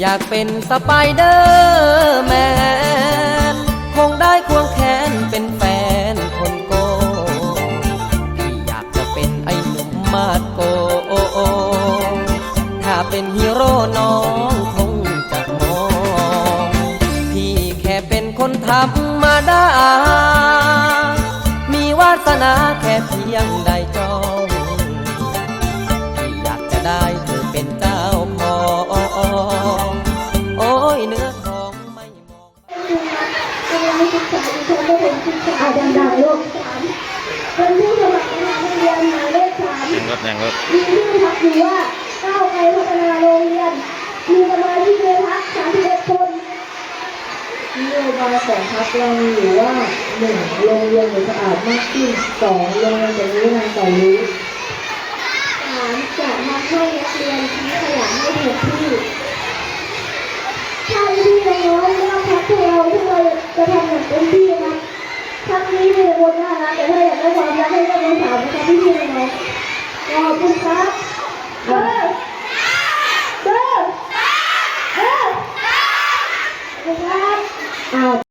อยากเป็นสไปเดอร์แมนคงได้ควงแขนเป็นแฟนคนโกพี่อยากจะเป็นไอ้หนุ่มมาดโก ถ้าเป็นฮีโร่น้องคงจะมอง พี่แค่เป็นคนธรรมดา มีวาสนาแค่เพียงได้จ องอาดังๆลูกเป็นผู้สมัครนักเรียนหมายเลขสามแรงรถแรงรถมีชื่อพักอยู่ว่าก้าวไกลพัฒนาโรงเรียน มีสมาชิกในพัก31คนนโยบายของพรรคเรามีอยู่ว่าหนึ่งโรงเรียนอยู่สะอาดมากขึ้นสองโรงเรียนจะรู้งานต่อรู้สามจะทำให้นักเรียนทิ้งขยะให้ถูกที่ จะทำอย่างเต็มที่ครับครั้งนี้ไม่ได้บนหน้านะแต่ถ้าอยากได้ความรักให้ต้องมาถามนะครับพี่พี่น้องขอบคุณครับเออเออเออครับ